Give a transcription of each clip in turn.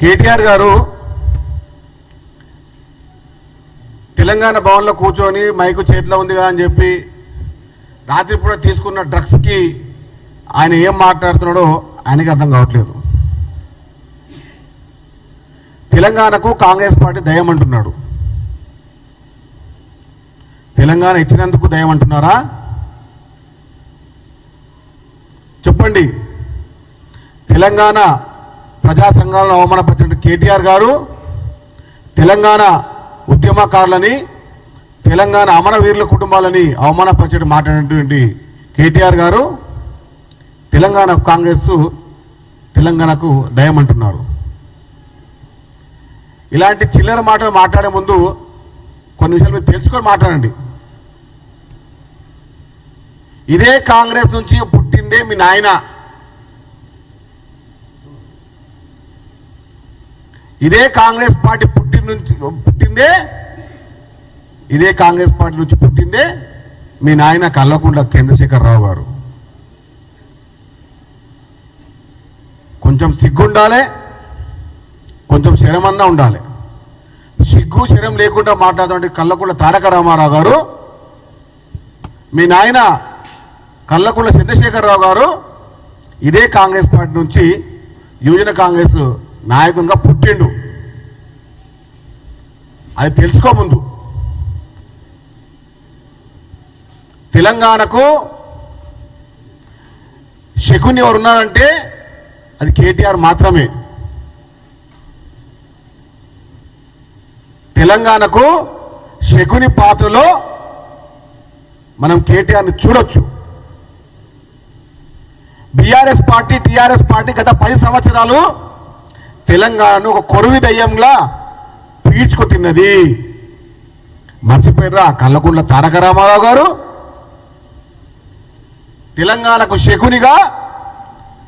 కేటీఆర్ గారు తెలంగాణ భవన్లో కూర్చొని మైకు చేతిలో ఉంది కదా అని చెప్పి రాత్రిపూట తీసుకున్న డ్రగ్స్కి ఆయన ఏం మాట్లాడుతున్నాడో ఆయనకి అర్థం కావట్లేదు. తెలంగాణకు కాంగ్రెస్ పార్టీ దయం అంటున్నాడు. తెలంగాణ ఇచ్చినందుకు దయం అంటున్నారా? చెప్పండి. తెలంగాణ ప్రజా సంఘాలను అవమానపరిచిన కేటీఆర్ గారు తెలంగాణ ఉద్యమకారులని తెలంగాణ అమరవీరుల కుటుంబాలని అవమానపరిచే మాట్లాడినటువంటి కేటీఆర్ గారు తెలంగాణ కాంగ్రెస్ తెలంగాణకు దయమంటున్నారు ఇలాంటి చిల్లర మాటలు మాట్లాడే ముందు కొన్ని విషయాలు మీరు తెలుసుకొని మాట్లాడండి. ఇదే కాంగ్రెస్ నుంచి పుట్టిందే మీ నాయన. ఇదే కాంగ్రెస్ పార్టీ పుట్టిన నుంచి పుట్టిందే? ఇదే కాంగ్రెస్ పార్టీ నుంచి పుట్టిందే? మీ నాయన కల్లకుండ చంద్రశేఖరరావు గారు. కొంచెం సిగ్గుండాలి కొంచెం శరమన్నా ఉండాలి. సిగ్గు శరం లేకుండా మాట్లాడుతుంటే కల్లకుండ తారక రామారావు గారు మీ నాయన కల్లకుండ చంద్రశేఖరరావు గారు ఇదే కాంగ్రెస్ పార్టీ నుంచి యువజన కాంగ్రెస్ నాయకునిగా పుట్టిండు. అది తెలుసుకో ముందు. తెలంగాణకు శకుని ఎవరున్నారంటే అది కేటీఆర్ మాత్రమే. తెలంగాణకు శకుని పాత్రలో మనం కేటీఆర్ని చూడొచ్చు. బీఆర్ఎస్ పార్టీ టీఆర్ఎస్ పార్టీ గత పది సంవత్సరాలు తెలంగాణను ఒక కొరువి దయ్యంలా పీల్చుకు తిన్నది. మర్చిపోయారా కల్లకుంట్ల తారక రామారావు గారు. తెలంగాణకు శకునిగా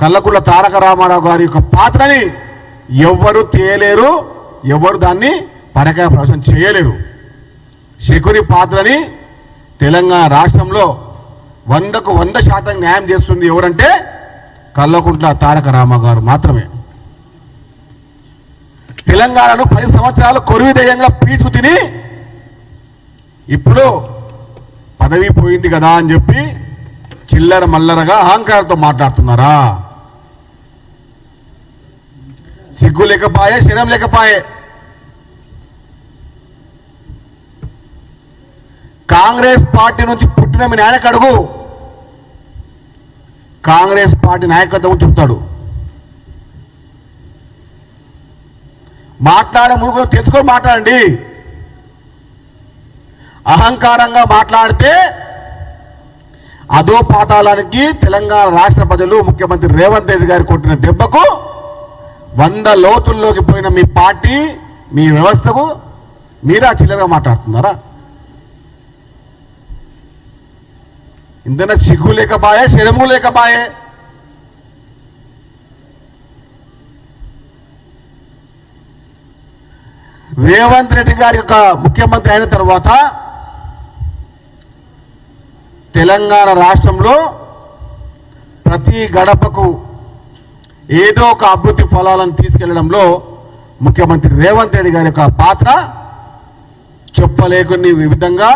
కళ్ళకుండ్ల తారక రామారావు గారి యొక్క పాత్రని ఎవ్వరు తేయలేరు ఎవరు దాన్ని పరకాయ ప్రవేశం చేయలేరు. శకుని పాత్రని తెలంగాణ రాష్ట్రంలో వందకు వంద శాతం న్యాయం చేస్తుంది ఎవరంటే కల్లకుంట్ల తారక రామ గారు మాత్రమే. తెలంగాణను పది సంవత్సరాలు కొరువు దయ్యంగా పీచుకు తిని ఇప్పుడు పదవి పోయింది కదా అని చెప్పి చిల్లర మల్లరగా అహంకారంతో మాట్లాడుతున్నారా? సిగ్గు లేకపాయే శరం లేకపాయే. కాంగ్రెస్ పార్టీ నుంచి పుట్టిన మీ నాయనకు అడుగు. కాంగ్రెస్ పార్టీ నాయకత్వం చెప్తాడు. మాట్లాడే ముందు తెలుసుకొని మాట్లాడండి. అహంకారంగా మాట్లాడితే అదో పాతాళానికి తెలంగాణ రాష్ట్ర ప్రజలు ముఖ్యమంత్రి రేవంత్ రెడ్డి గారు కొట్టిన దెబ్బకు వంద లోతుల్లోకి పోయిన మీ పార్టీ మీ వ్యవస్థకు మీరా చిల్లరగా మాట్లాడుతున్నారా? ఇంతన సిగ్గు లేకపాయే శరము లేకపాయే రేవంత్ రెడ్డి గారి యొక్క ముఖ్యమంత్రి అయిన తర్వాత తెలంగాణ రాష్ట్రంలో ప్రతి గడపకు ఏదో ఒక అభివృద్ధి ఫలాలను తీసుకెళ్ళడంలో ముఖ్యమంత్రి రేవంత్ రెడ్డి గారి యొక్క పాత్ర చెప్పలేకుని విధంగా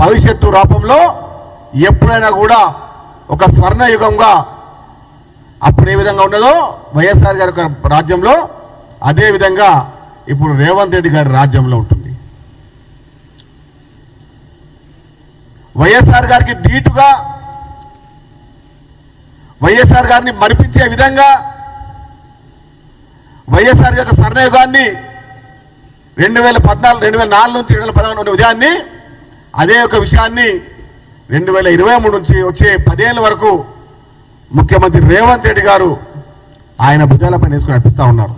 భవిష్యత్తు రూపంలో ఎప్పుడైనా కూడా ఒక స్వర్ణయుగంగా అప్పుడు ఏ విధంగా ఉన్నదో వైఎస్ఆర్ గారి యొక్క రాజ్యంలో అదేవిధంగా ఇప్పుడు రేవంత్ రెడ్డి గారి రాజ్యంలో ఉంటుంది. వైఎస్ఆర్ గారికి ధీటుగా వైఎస్ఆర్ గారిని మరిపించే విధంగా వైఎస్ఆర్ యొక్క స్వర్ణయుగాన్ని రెండు వేల పద్నాలుగు రెండు వేల నాలుగు నుంచి రెండు వేల పదకొండు ఉండే ఉదయాన్ని అదే ఒక విషయాన్ని రెండు వేల ఇరవై మూడు నుంచి వచ్చే పదేళ్ళ వరకు ముఖ్యమంత్రి రేవంత్ రెడ్డి గారు ఆయన భుజాలపై వేసుకుని నడిపిస్తూ ఉన్నారు.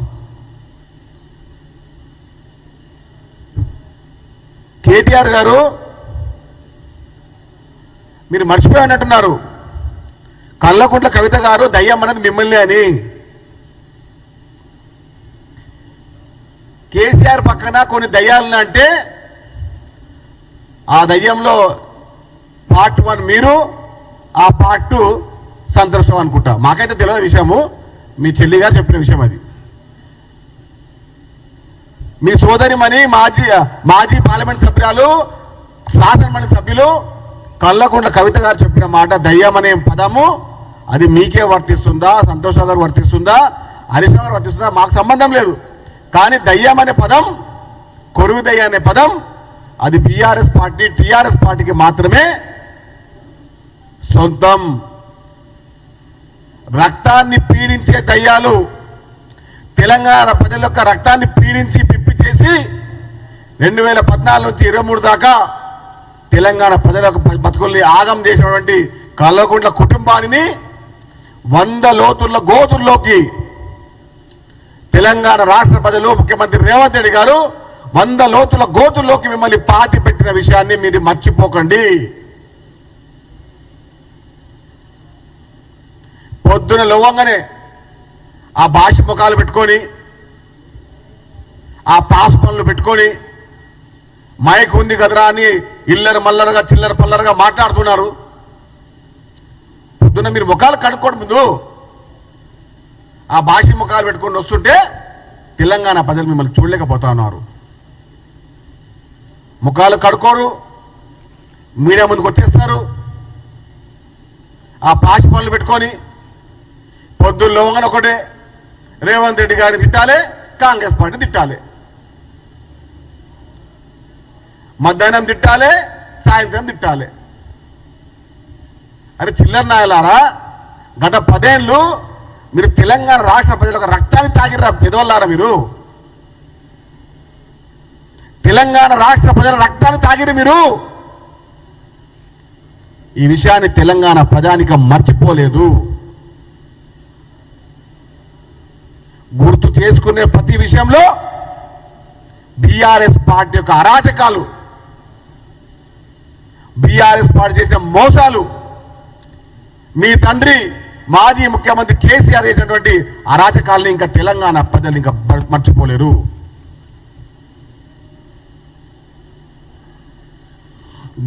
కేటీఆర్ గారు మీరు మర్చిపోయి అన్నట్టున్నారు కవిత గారు దయ్యం అన్నది మిమ్మల్ని అని. కేసీఆర్ పక్కన కొన్ని దయ్యాలను అంటే ఆ దయ్యంలో పార్ట్ వన్ మీరు ఆ పార్ట్ టూ సంతోషం అనుకుంటా. మాకైతే తెలియదు విషయము. మీ చెల్లి గారు చెప్పిన విషయం అది. మీ సోదరిమణి మాజీ మాజీ పార్లమెంట్ సభ్యురాలు శాసనమండలి సభ్యులు కళ్ళకుండ కవిత గారు చెప్పిన మాట దయ్యం అనే పదము అది మీకే వర్తిస్తుందా సంతోష్ గారు వర్తిస్తుందా హరీష్ గారు వర్తిస్తుందా మాకు సంబంధం లేదు. కానీ దయ్యం అనే పదం కొరువు దయ్యం అనే పదం అది బీఆర్ఎస్ పార్టీ టీఆర్ఎస్ పార్టీకి మాత్రమే సొంతం. రక్తాన్ని పీడించే దయ్యాలు తెలంగాణ ప్రజల యొక్క రక్తాన్ని పీడించి చేసి రెండు వేల పద్నాలుగు నుంచి ఇరవై మూడు దాకా తెలంగాణ ప్రజలకు బతుకుల్ని ఆగం చేసినటువంటి కల్లకుంట్ల కుటుంబాన్ని వంద లోతుల గోతుల్లోకి తెలంగాణ రాష్ట్ర ప్రజలు ముఖ్యమంత్రి రేవంత్ రెడ్డి గారు వంద లోతుల గోతుల్లోకి మిమ్మల్ని పాతి పెట్టిన విషయాన్ని మీరు మర్చిపోకండి. పొద్దున లవ్వంగానే ఆ భాష ముఖాలు పెట్టుకొని ఆ పాస్ పనులు పెట్టుకొని మైక్ ఉంది కదరా అని ఇల్లర మల్లరగా చిల్లర పల్లరగా మాట్లాడుతున్నారు. పొద్దున్న మీరు ముఖాలు కడుక్కోండి ముందు. ఆ భాష ముఖాలు పెట్టుకొని వస్తుంటే తెలంగాణ ప్రజలు మిమ్మల్ని చూడలేకపోతా ఉన్నారు ముఖాలు కడుకోరు మీడియా ముందుకు వచ్చేస్తారు. ఆ పాచి పనులు పెట్టుకొని పొద్దున్న ఒకటే రేవంత్ రెడ్డి గారిని తిట్టాలి కాంగ్రెస్ పార్టీని తిట్టాలి. మధ్యాహ్నం తిట్టాలి సాయంత్రం తిట్టాలి. అరే చిల్లర నాయలారా గత పదేళ్ళు మీరు తెలంగాణ రాష్ట్ర ప్రజలకు రక్తాన్ని తాగిర్రా పెదవల్లారా మీరు? తెలంగాణ రాష్ట్ర ప్రజల రక్తాన్ని తాగిరు మీరు? ఈ విషయాన్ని తెలంగాణ ప్రజానిక మర్చిపోలేదు. గుర్తు చేసుకునే ప్రతి విషయంలో బీఆర్ఎస్ పార్టీ యొక్క అరాచకాలు బీఆర్ఎస్ పార్టీ చేసిన మోసాలు. మీ తండ్రి మాజీ ముఖ్యమంత్రి కేసీఆర్ చేసినటువంటి అరాచకాలని ఇంకా తెలంగాణ ప్రజలు ఇంకా మర్చిపోలేరు.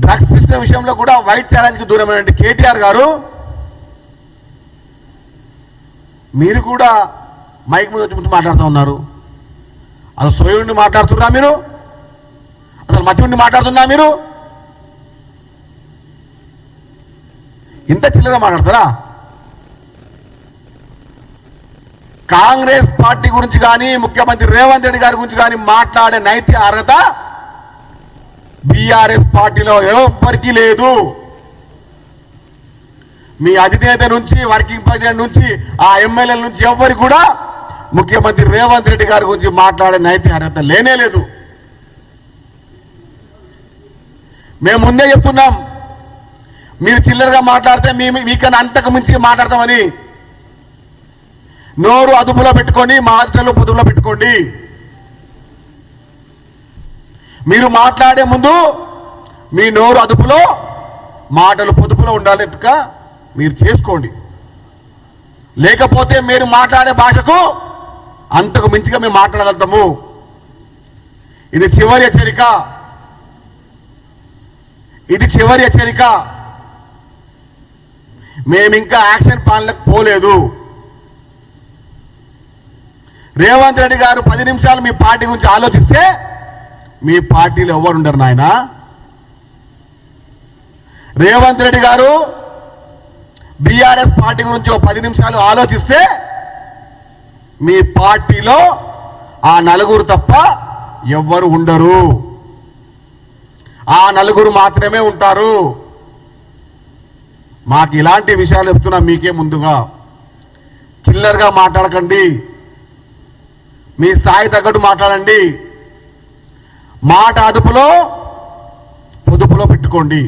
డ్రగ్స్ తీసుకునే విషయంలో కూడా వైట్ ఛాలెంజ్కి దూరమైనటువంటి కేటీఆర్ గారు మీరు కూడా మైక్ మీద వచ్చి మాట్లాడుతూ ఉన్నారు. అసలు సోయుడిని మాట్లాడుతున్నా మీరు? అసలు మతి ఉండి మాట్లాడుతున్నా మీరు? ఇంత చిల్లర మాట్లాడతారా? కాంగ్రెస్ పార్టీ గురించి కానీ ముఖ్యమంత్రి రేవంత్ రెడ్డి గారి గురించి కానీ మాట్లాడే నైతిక అర్హత బీఆర్ఎస్ పార్టీలో ఎవరికి లేదు. మీ అధినేత నుంచి వర్కింగ్ ప్రెసిడెంట్ నుంచి ఆ ఎమ్మెల్యేల నుంచి ఎవ్వరికి కూడా ముఖ్యమంత్రి రేవంత్ రెడ్డి గారి గురించి మాట్లాడే నైతిక అర్హత లేనే లేదు. మేము ముందే చెప్తున్నాం మీరు చిల్లరగా మాట్లాడితే మేము మీకన్నా అంతకు మించి మాట్లాడతామని. నోరు అదుపులో పెట్టుకొని మాటలు పొదుపులో పెట్టుకోండి. మీరు మాట్లాడే ముందు మీ నోరు అదుపులో మాటలు పొదుపులో ఉండాలి మీరు చేసుకోండి. లేకపోతే మీరు మాట్లాడే భాషకు అంతకు మించిగా మేము మాట్లాడగలుగుతాము. ఇది చివరి హెచ్చరిక. ఇది చివరి హెచ్చరిక. మేము ఇంకా యాక్షన్ ప్లాన్లకు పోలేదు. రేవంత్ రెడ్డి గారు పది నిమిషాలు మీ పార్టీ గురించి ఆలోచిస్తే మీ పార్టీలో ఎవరుండరు నాయన. రేవంత్ రెడ్డి గారు బీఆర్ఎస్ పార్టీ గురించి ఓ పది నిమిషాలు ఆలోచిస్తే మీ పార్టీలో ఆ నలుగురు తప్ప ఎవ్వరు ఉండరు. ఆ నలుగురు మాత్రమే ఉంటారు. మాకు ఇలాంటి విషయాలు చెప్తున్నా మీకే ముందుగా. చిల్లరగా మాట్లాడకండి. మీ స్థాయి తగ్గట్టు మాట్లాడండి. మాట అదుపులో పొదుపులో పెట్టుకోండి.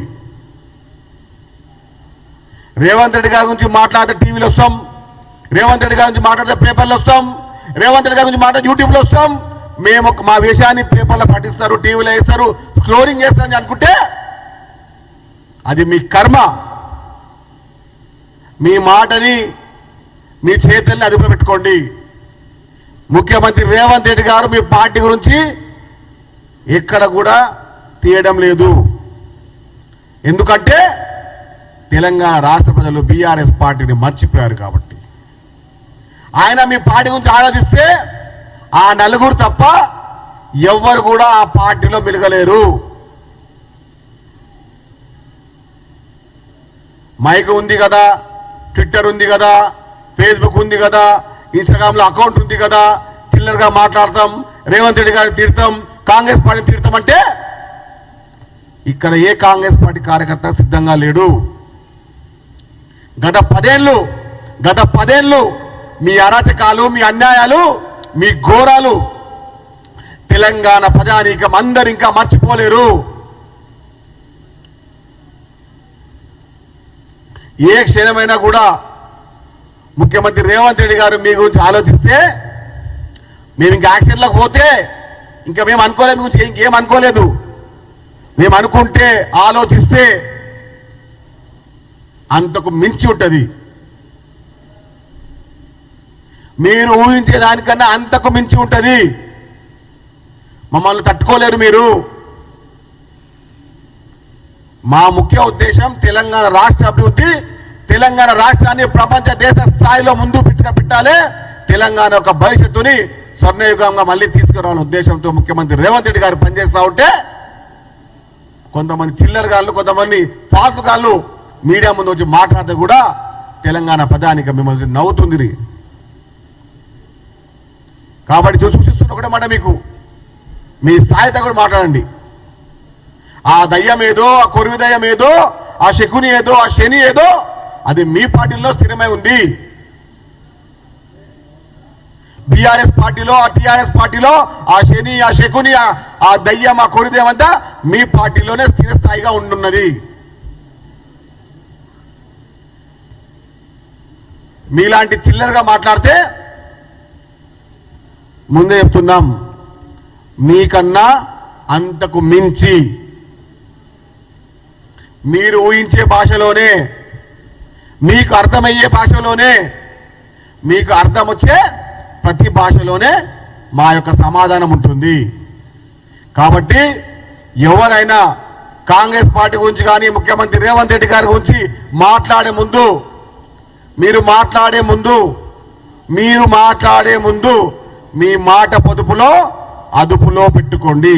రేవంత్ రెడ్డి గారి గురించి మాట్లాడితే టీవీలో వస్తాం. రేవంత్ రెడ్డి గారి గురించి మాట్లాడితే పేపర్లో వస్తాం. రేవంత్ రెడ్డి గారి గురించి మాట్లాడితే యూట్యూబ్లో వస్తాం. మేము మా విషయాన్ని పేపర్లో పాటిస్తారు టీవీలో వేస్తారు స్క్రోలింగ్ చేస్తారని అనుకుంటే అది మీ కర్మ. మీ మాటని మీ చేతుల్ని అదుపులో పెట్టుకోండి ముఖ్యమంత్రి రేవంత్ రెడ్డి గారు మీ పార్టీ గురించి ఎక్కడ కూడా తీయడం లేదు. ఎందుకంటే తెలంగాణ రాష్ట్ర ప్రజలు బీఆర్ఎస్ పార్టీని మర్చిపోయారు కాబట్టి. ఆయన మీ పార్టీ గురించి ఆలోచిస్తే ఆ నలుగురు తప్ప ఎవ్వరు కూడా ఆ పార్టీలో మెలగలేరు. మైక్ ఉంది కదా. ట్విట్టర్ ఉంది కదా ఫేస్బుక్ ఉంది కదా ఇన్స్టాగ్రామ్లో అకౌంట్ ఉంది కదా చిల్లరగా మాట్లాడతాం రేవంత్ రెడ్డి గారిని తీర్థం కాంగ్రెస్ పార్టీ తీర్థం అంటే ఇక్కడ ఏ కాంగ్రెస్ పార్టీ కార్యకర్త సిద్ధంగా లేడు? గత పదేళ్ళు గత పదేళ్ళు మీ అరాచకాలు మీ అన్యాయాలు మీ ఘోరాలు తెలంగాణ ప్రజానీకం అందరు ఇంకా మర్చిపోలేరు. ఏ క్షణమైనా కూడా ముఖ్యమంత్రి రేవంత్ రెడ్డి గారు మీ గురించి ఆలోచిస్తే మేము ఇంకా యాక్షన్లోకి పోతే ఇంకా మేము అనుకోలేదు గురించి ఇంకేం అనుకోలేదు. మేము అనుకుంటే ఆలోచిస్తే అంతకు మించి ఉంటుంది. మీరు ఊహించే దానికన్నా అంతకు మించి ఉంటుంది. మమ్మల్ని తట్టుకోలేరు మీరు. మా ముఖ్య ఉద్దేశం తెలంగాణ రాష్ట్ర అభివృద్ధి తెలంగాణ రాష్ట్రాన్ని ప్రపంచ దేశ స్థాయిలో ముందు పెట్ట పెట్టాలి. తెలంగాణ యొక్క భవిష్యత్తుని స్వర్ణయుగంగా మళ్ళీ తీసుకురావాలని ఉద్దేశంతో ముఖ్యమంత్రి రేవంత్ రెడ్డి గారు పనిచేస్తా ఉంటే కొంతమంది చిల్లరగాళ్ళు కొంతమంది ఫాల్తు గాళ్ళు మీడియా ముందు వచ్చి మాట్లాడితే కూడా తెలంగాణ పదానికి మిమ్మల్ని నవ్వుతుంది కాబట్టి చూసి సూచిస్తున్న ఒకటే మాట మీకు. మీ స్థాయితో కూడా మాట్లాడండి. ఆ దయ్యం ఏదో ఆ కొరివి దయ్యం ఏదో ఆ శకుని ఏదో ఆ శని ఏదో అది మీ పార్టీలో స్థిరమై ఉంది. బీఆర్ఎస్ పార్టీలో ఆ టిఆర్ఎస్ పార్టీలో ఆ శని ఆ శకుని ఆ- దయ్యం ఆ కొరి అంతా మీ పార్టీలోనే స్థిరస్థాయిగా ఉంటున్నది మీలాంటి చిల్లరగా మాట్లాడితే ముందే చెప్తున్నాం మీకన్నా అంతకు మించి మీరు ఊహించే భాషలోనే మీకు అర్థమయ్యే భాషలోనే మీకు అర్థం వచ్చే ప్రతి భాషలోనే మా యొక్క సమాధానం ఉంటుంది. కాబట్టి ఎవరైనా కాంగ్రెస్ పార్టీ గురించి కానీ ముఖ్యమంత్రి రేవంత్ రెడ్డి గారి గురించి మాట్లాడే ముందు మీరు మాట్లాడే ముందు మీరు మాట్లాడే ముందు మీ మాట పొదుపులో అదుపులో పెట్టుకోండి.